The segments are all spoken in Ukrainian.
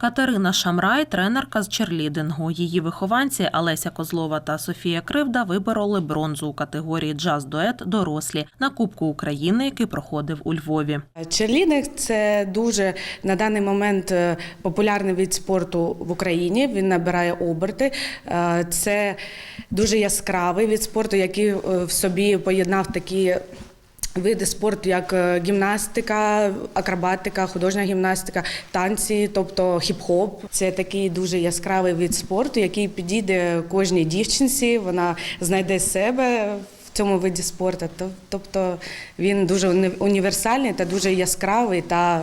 Катерина Шамрай тренерка з черлідингу. Її вихованці Олеся Козлова та Софія Кривда вибороли бронзу у категорії джаз-дует дорослі на Кубку України, який проходив у Львові. Черлідинг – це дуже на даний момент е, популярний від спорту в Україні. Він набирає оберти. Е, Це дуже яскравий від спорту, який е, в собі поєднав такі. Види спорту, як е, гімнастика, акробатика, художня гімнастика, танці, тобто хіп-хоп. Це такий дуже яскравий вид спорту, який підійде кожній дівчинці. Вона знайде себе в цьому виді спорту. Тоб- Тобто він дуже уні- універсальний та дуже яскравий та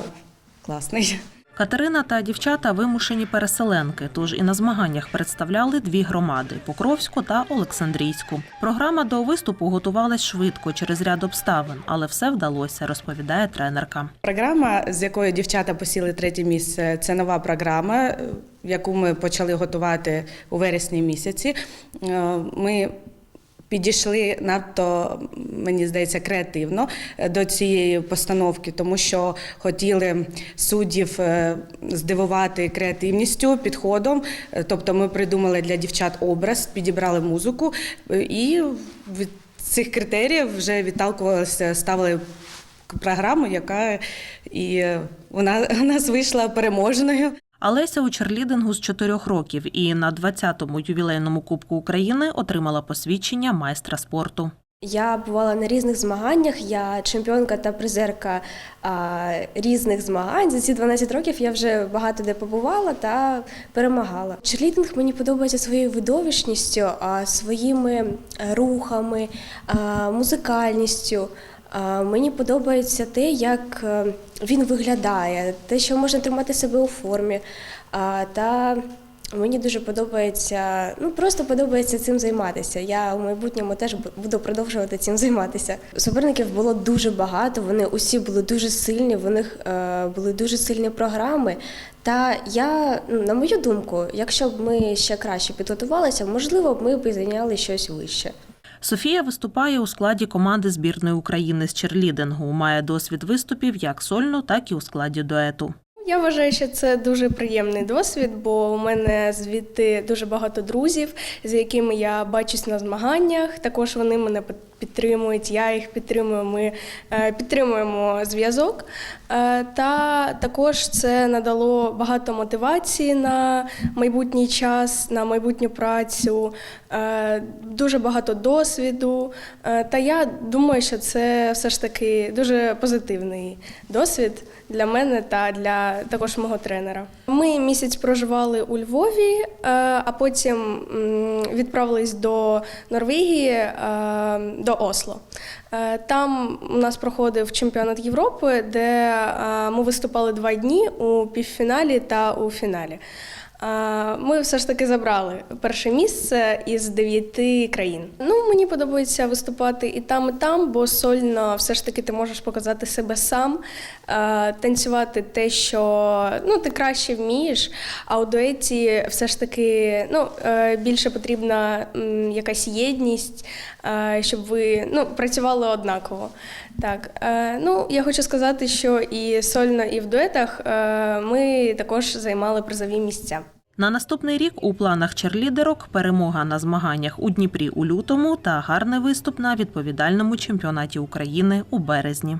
класний. Катерина та дівчата вимушені переселенки, тож і на змаганнях представляли дві громади Покровську та Олександрійську. Програма до виступу готувалась швидко через ряд обставин, але все вдалося, розповідає тренерка. Програма, з якою дівчата посіли третє місце, це нова програма, е, яку ми почали готувати у вересні місяці. Е, Ми підійшли надто, мені здається, креативно е, до цієї постановки, тому що хотіли суддів е, здивувати креативністю, підходом. Е, Тобто ми придумали для дівчат образ, підібрали музику і від цих критеріїв вже відталкувалися, ставили програму, яка і вона у нас вийшла переможною. Олеся у черлідингу з чотирьох років і на 20-му ювілейному Кубку України отримала посвідчення майстра спорту. Я бувала на різних змаганнях. Я чемпіонка та призерка а, різних змагань. За ці 12 років я вже багато де побувала та перемагала. Черлідинг мені подобається своєю видовищністю, а, своїми е, рухами, а, музикальністю. А, Мені подобається те, як е, він виглядає, те, що можна тримати себе у формі. Та Мені дуже подобається, ну просто подобається цим займатися. Я у майбутньому теж буду продовжувати цим займатися. Суперників було дуже багато. Вони усі були дуже сильні. В них е, були дуже сильні програми. Та я, ну, на мою думку, якщо б ми ще краще підготувалися, можливо, б ми б зайняли щось вище. Софія виступає у складі команди збірної України з черлідингу. Має досвід виступів як сольно, так і у складі дуету. Я вважаю, що це дуже приємний досвід, бо у мене звідти дуже багато друзів, з якими я бачусь на змаганнях. Також вони мене підтримують, я їх підтримую. Ми е, підтримуємо зв'язок. Е, Та також це надало багато мотивації на майбутній час, на майбутню працю, е, дуже багато досвіду. Та я думаю, що це все ж таки дуже позитивний досвід для мене та для також мого тренера. Ми місяць проживали у Львові, а потім відправились до Норвегії, до Осло. Е, Там у нас проходив чемпіонат Європи, де е, ми виступали два дні у півфіналі та у фіналі. Е, Ми все ж таки забрали перше місце із дев'яти країн. Ну, мені подобається виступати і там, і там, бо сольно все ж таки ти можеш показати себе сам, е, танцювати те, що ну, ти краще вмієш. А у дуеті все ж таки ну, е, більше потрібна якась єдність, е, щоб ви ну, працювали однаково. Так, ну я хочу сказати, що і сольно, і в дуетах ми також займали призові місця. На наступний рік у планах черлідерок перемога на змаганнях у Дніпрі у лютому та гарний виступ на відповідальному чемпіонаті України у березні.